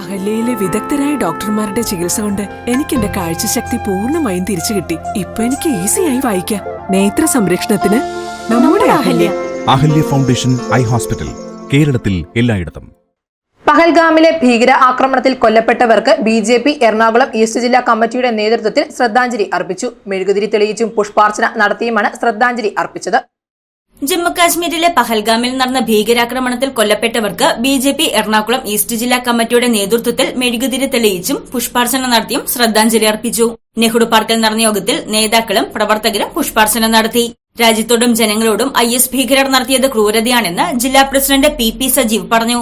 അഹല്യയിലെ വിദഗ്ധരായ ഡോക്ടർമാരുടെ ചികിത്സ കൊണ്ട് എനിക്ക് എന്റെ കാഴ്ചശക്തി പൂർണമായും തിരിച്ചു കിട്ടി. ഇപ്പൊ എനിക്ക് ഈസിയായി വായിക്കാം. നേത്ര സംരക്ഷണത്തിന് നമ്മുടെ Ahalya. Ahalya foundation eye hospital കേരളത്തിൽ എല്ലായിടത്തും. പഹൽഗാമിലെ ഭീകര ആക്രമണത്തിൽ കൊല്ലപ്പെട്ടവർക്ക് B J P Ernakulam east ജില്ലാ കമ്മിറ്റിയുടെ നേതൃത്വത്തിൽ ശ്രദ്ധാഞ്ജലി അർപ്പിച്ചു. മെഴുകുതിരി തെളിയിച്ചും പുഷ്പാർച്ചന നടത്തിയുമാണ് ശ്രദ്ധാഞ്ജലി അർപ്പിച്ചത്. ജമ്മുകാശ്മീരിലെ പഹൽഗാമിൽ നടന്ന ഭീകരാക്രമണത്തിൽ കൊല്ലപ്പെട്ടവർക്ക് B J P Ernakulam east ജില്ലാ കമ്മിറ്റിയുടെ നേതൃത്വത്തിൽ മെഴുകുതിരി തെളിയിച്ചും പുഷ്പാർച്ചന നടത്തിയും ശ്രദ്ധാഞ്ജലി അർപ്പിച്ചു. നെഹ്റു പാർക്കിൽ നടന്ന യോഗത്തിൽ നേതാക്കളും പ്രവർത്തകരും പുഷ്പാർച്ചന നടത്തി. രാജ്യത്തോടും ജനങ്ങളോടും ഐ എസ് ഭീകരർ നടത്തിയത് ക്രൂരതയാണെന്ന് ജില്ലാ പ്രസിഡന്റ് പി പി സജീവ് പറഞ്ഞു.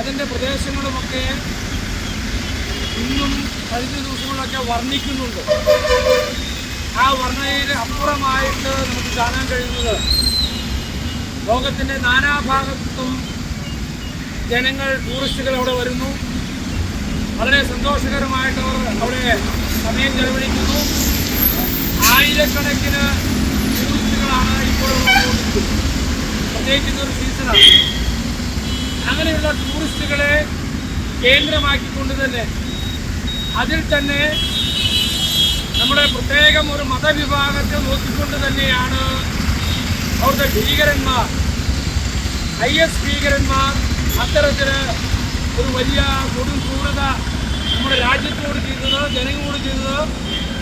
അതിന്റെ പ്രദേശങ്ങളുമൊക്കെ ഇന്നും കഴിഞ്ഞ ദിവസങ്ങളിലൊക്കെ വർണിക്കുന്നുണ്ട്. ആ വർണയിൽ അപ്പുറമായിട്ട് നമുക്ക് കാണാൻ കഴിയുന്നത് ലോകത്തിന്റെ നാനാഭാഗത്തും ജനങ്ങൾ ടൂറിസ്റ്റുകൾ അവിടെ വരുന്നു. വളരെ സന്തോഷകരമായിട്ട് അവർ അവിടെ സമയം ചെലവഴിക്കുന്നു. ആയിരക്കണക്കിന് ടൂറിസ്റ്റുകളാണ് ഇപ്പോൾ. പ്രത്യേകിച്ച് ഇതൊരു സീസണാണ് അങ്ങനെയുള്ള ടൂറിസ്റ്റുകളെ കേന്ദ്രമാക്കിക്കൊണ്ട് തന്നെ അതിൽ തന്നെ നമ്മുടെ പ്രത്യേകം ഒരു മതവിഭാഗത്തെ നോക്കിക്കൊണ്ട് തന്നെയാണ് അവിടുത്തെ ഭീകരന്മാർ ഐ എസ് ഭീകരന്മാർ അത്തരത്തിൽ ഒരു വലിയ കൊടും ക്രൂരത നമ്മുടെ രാജ്യത്തോട് ചെയ്തത് ജനങ്ങളോട് ചെയ്തത്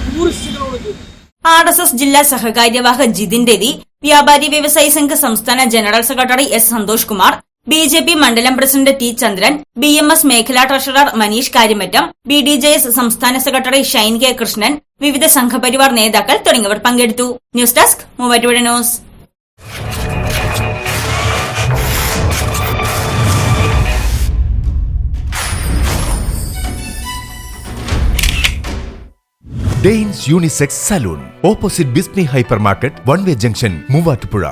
ടൂറിസ്റ്റുകളോട് ചെയ്തത്. ആർ എസ് എസ് ജില്ലാ സഹകാര്യവാഹ ജിതിൻ രവി വ്യാപാരി വ്യവസായി സംഘ സംസ്ഥാന general secretary S Santhosh Kumar B J P മണ്ഡലം president T Chandran B M S മേഖലാ treasurer Manish Karyamattam B D J S സംസ്ഥാന സെക്രട്ടറി ഷൈൻ കെ കൃഷ്ണൻ വിവിധ സംഘപരിവാർ നേതാക്കൾ തുടങ്ങിയവർ പങ്കെടുത്തു. News desk Muvattupuzha news. Danes unisex salon opposite Bismi hyper market one way junction Muvattupuzha.